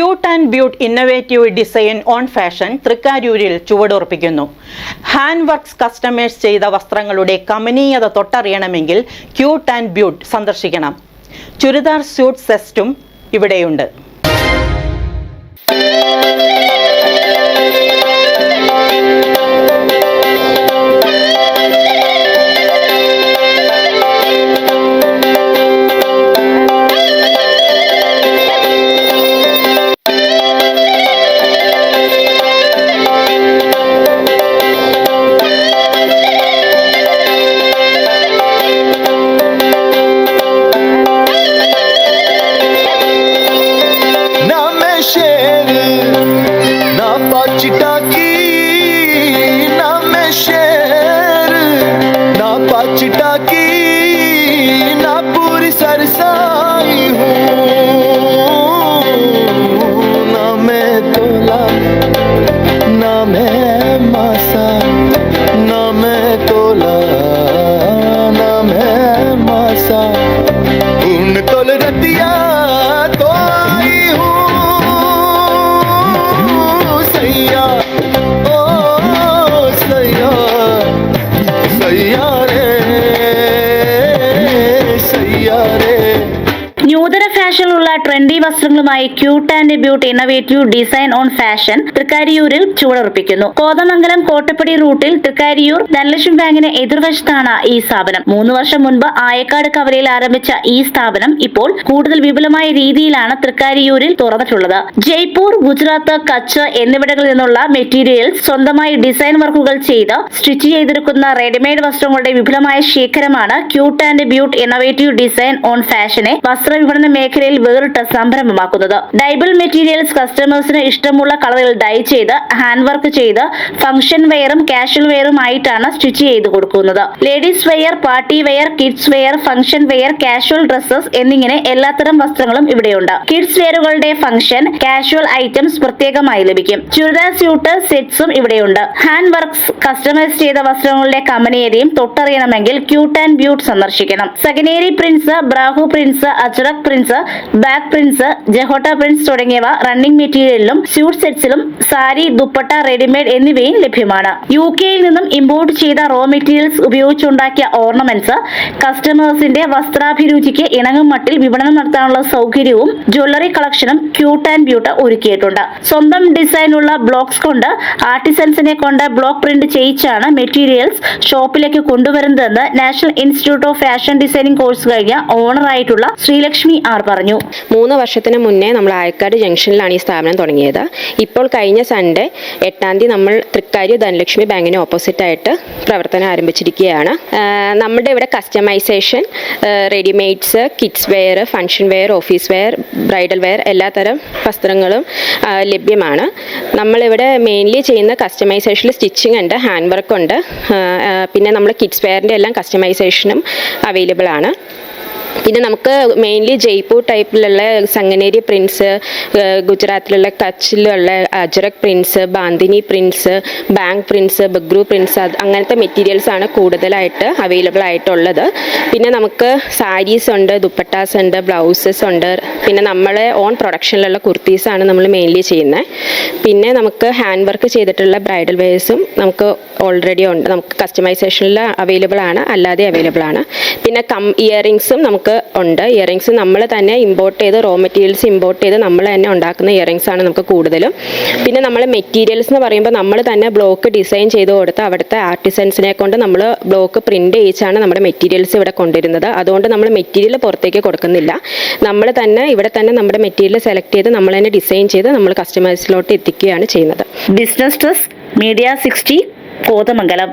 Cute and beaut innovative design on fashion തൃക്കാരൂരിൽ ചുവടുറപ്പിക്കുന്നു. Hand works customers ചെയ്ത വസ്ത്രങ്ങളുടെ കമനീയത തൊട്ടറിയണമെങ്കിൽ cute and beaut സന്ദർശിക്കണം. Churidar suit സെസ്റ്റും ഇവിടെയുണ്ട്. വസ്ത്രങ്ങളുമായി cute and beaut innovative design on fashion തൃക്കാരിയൂരിൽ ചുവടുറപ്പിക്കുന്നു. കോതമംഗലം കോട്ടപ്പടി റൂട്ടിൽ തൃക്കാരിയൂർ ധനലക്ഷ്മി ബാങ്കിന് എതിർവശത്താണ് ഈ സ്ഥാപനം. മൂന്ന് വർഷം മുൻപ് ആയക്കാട് കവലയിൽ ആരംഭിച്ച ഈ സ്ഥാപനം ഇപ്പോൾ കൂടുതൽ വിപുലമായ രീതിയിലാണ് തൃക്കാരിയൂരിൽ തുറന്നിട്ടുള്ളത്. ജയ്പൂർ ഗുജറാത്ത് കച്ച് എന്നിവിടങ്ങളിൽ നിന്നുള്ള മെറ്റീരിയൽസ് സ്വന്തമായി ഡിസൈൻ വർക്കുകൾ ചെയ്ത് സ്റ്റിച്ച് ചെയ്തെടുക്കുന്ന റെഡിമെയ്ഡ് വസ്ത്രങ്ങളുടെ വിപുലമായ ശേഖരമാണ് cute and beaut innovative design on ഫാഷനെ വസ്ത്രവിപണന മേഖലയിൽ വേറിട്ട സംരംഭമാക്കുന്നത് ഡൈബിൾ മെറ്റീരിയൽസ് കസ്റ്റമേഴ്സിന് ഇഷ്ടമുള്ള കളറിൽ ഡൈ ചെയ്ത് ഹാൻഡ് വർക്ക് ചെയ്ത് ഫംഗ്ഷൻ വെയറും കാഷ്വൽ വെയറും ആയിട്ടാണ് സ്റ്റിച്ച് ചെയ്ത് കൊടുക്കുന്നത്. Ladies wear party wear kids wear function wear casual dresses എന്നിങ്ങനെ എല്ലാത്തരം വസ്ത്രങ്ങളും ഇവിടെയുണ്ട്. കിഡ്സ് വെയറുകളുടെ ഫംഗ്ഷൻ കാഷ്വൽ ഐറ്റംസ് പ്രത്യേകമായി ലഭിക്കും. ചുരിദാർ സ്യൂട്ട് സെറ്റ്സും ഇവിടെയുണ്ട്. ഹാൻഡ് വർക്ക്സ് കസ്റ്റമൈസ് ചെയ്ത വസ്ത്രങ്ങളുടെ കമ്പനിയേരിയും തൊട്ടറിയണമെങ്കിൽ ക്യൂട്ട് ആൻഡ് ബ്യൂട്ട് സന്ദർശിക്കണം. Sanganeri prints ബ്രാഹു prints Ajrak prints back prints ജഹോട്ട പ്രിന്റ്സ് തുടങ്ങിയവ റണ്ണിംഗ് മെറ്റീരിയലിലും സ്യൂട്ട് സെറ്റ്സിലും സാരി ദുപ്പട്ട റെഡിമെയ്ഡ് എന്നിവയും ലഭ്യമാണ്. യു കെയിൽ നിന്നും ഇമ്പോർട്ട് ചെയ്ത റോ മെറ്റീരിയൽസ് ഉപയോഗിച്ചുണ്ടാക്കിയ ഓർണമെന്റ്സ് കസ്റ്റമേഴ്സിന്റെ വസ്ത്രാഭിരുചിക്ക് ഇണങ്ങും മട്ടിൽ വിപണനം നടത്താനുള്ള സൗകര്യവും ജ്വല്ലറി കളക്ഷനും ക്യൂട്ട് ആൻഡ് ബ്യൂട്ട് ഒരുക്കിയിട്ടുണ്ട്. സ്വന്തം ഡിസൈനുള്ള ബ്ലോക്സ് കൊണ്ട് ആർട്ടിസൻസിനെ കൊണ്ട് ബ്ലോക്ക് പ്രിന്റ് ചെയ്യിച്ചാണ് മെറ്റീരിയൽസ് ഷോപ്പിലേക്ക് കൊണ്ടുവരുന്നതെന്ന് National Institute of Fashion Designing course കഴിഞ്ഞ ഓണറായിട്ടുള്ള ശ്രീലക്ഷ്മി ആർ പറഞ്ഞു. മൂന്ന് വർഷത്തിന് മുന്നേ നമ്മൾ ആയക്കാട് ജംഗ്ഷനിലാണ് ഈ സ്ഥാപനം തുടങ്ങിയത്. ഇപ്പോൾ കഴിഞ്ഞ സൺഡേ എട്ടാം തീയതി നമ്മൾ തൃക്കാരി ധനലക്ഷ്മി ബാങ്കിന് ഓപ്പോസിറ്റായിട്ട് പ്രവർത്തനം ആരംഭിച്ചിരിക്കുകയാണ്. നമ്മുടെ ഇവിടെ customisation readymades kids wear function wear office wear bridal wear എല്ലാത്തരം വസ്ത്രങ്ങളും ലഭ്യമാണ്. നമ്മളിവിടെ മെയിൻലി ചെയ്യുന്ന കസ്റ്റമൈസേഷനിൽ സ്റ്റിച്ചിങ് ഉണ്ട് ഹാൻഡ് വർക്ക് ഉണ്ട് പിന്നെ നമ്മൾ കിഡ്സ് വെയറിന്റെ എല്ലാം കസ്റ്റമൈസേഷനും അവൈലബിൾ ആണ്. പിന്നെ നമുക്ക് മെയിൻലി ജയ്പൂർ ടൈപ്പിലുള്ള സംഗനേരി പ്രിൻസ് ഗുജറാത്തിലുള്ള കച്ചിലുള്ള അജറക് പ്രിൻസ് ബാന്തിനി പ്രിൻസ് ബാങ്ക് പ്രിൻസ് ബഗ്രു പ്രിൻസ് അങ്ങനത്തെ മെറ്റീരിയൽസ് ആണ് കൂടുതലായിട്ട് അവൈലബിൾ ആയിട്ടുള്ളത്. പിന്നെ നമുക്ക് സാരീസ് ഉണ്ട് ദുപ്പട്ടാസ് ഉണ്ട് ബ്ലൗസസ് ഉണ്ട്. പിന്നെ നമ്മളെ ഓൺ പ്രൊഡക്ഷനിലുള്ള കുർത്തീസാണ് നമ്മൾ മെയിൻലി ചെയ്യുന്നത് പിന്നെ നമുക്ക് ഹാൻഡ് വർക്ക് ചെയ്തിട്ടുള്ള ബ്രൈഡൽ വെയേഴ്സും നമുക്ക് ഓൾറെഡി ഉണ്ട്. നമുക്ക് കസ്റ്റമൈസേഷനിൽ അവൈലബിൾ ആണ് അല്ലാതെ അവൈലബിൾ ആണ്. പിന്നെ കം ഇയറിങ്സും നമുക്ക് ഉണ്ട്. ഇയറിങ്സ് നമ്മൾ തന്നെ ഇമ്പോർട്ട് ചെയ്ത് റോ മെറ്റീരിയൽസ് ഇമ്പോർട്ട് ചെയ്ത് നമ്മൾ തന്നെ ഉണ്ടാക്കുന്ന ഇയറിങ്സ് ആണ് നമുക്ക് കൂടുതലും. പിന്നെ നമ്മൾ മെറ്റീരിയൽസ് എന്ന് പറയുമ്പോൾ നമ്മൾ തന്നെ ബ്ലോക്ക് ഡിസൈൻ ചെയ്ത് കൊടുത്ത് അവിടുത്തെ ആർട്ടിസൻസിനെ കൊണ്ട് നമ്മൾ ബ്ലോക്ക് പ്രിന്റ് ചെയ്യിച്ചാണ് നമ്മുടെ മെറ്റീരിയൽസ് ഇവിടെ കൊണ്ടുവരുന്നത്. അതുകൊണ്ട് നമ്മൾ മെറ്റീരിയൽ പുറത്തേക്ക് കൊടുക്കുന്നില്ല. നമ്മൾ തന്നെ ഇവിടെ തന്നെ നമ്മുടെ മെറ്റീരിയൽ സെലക്ട് ചെയ്ത് നമ്മൾ തന്നെ ഡിസൈൻ ചെയ്ത് നമ്മൾ കസ്റ്റമേഴ്സിലോട്ട് എത്തിക്കുകയാണ് ചെയ്യുന്നത്. Business dress media sixty Kothamangalam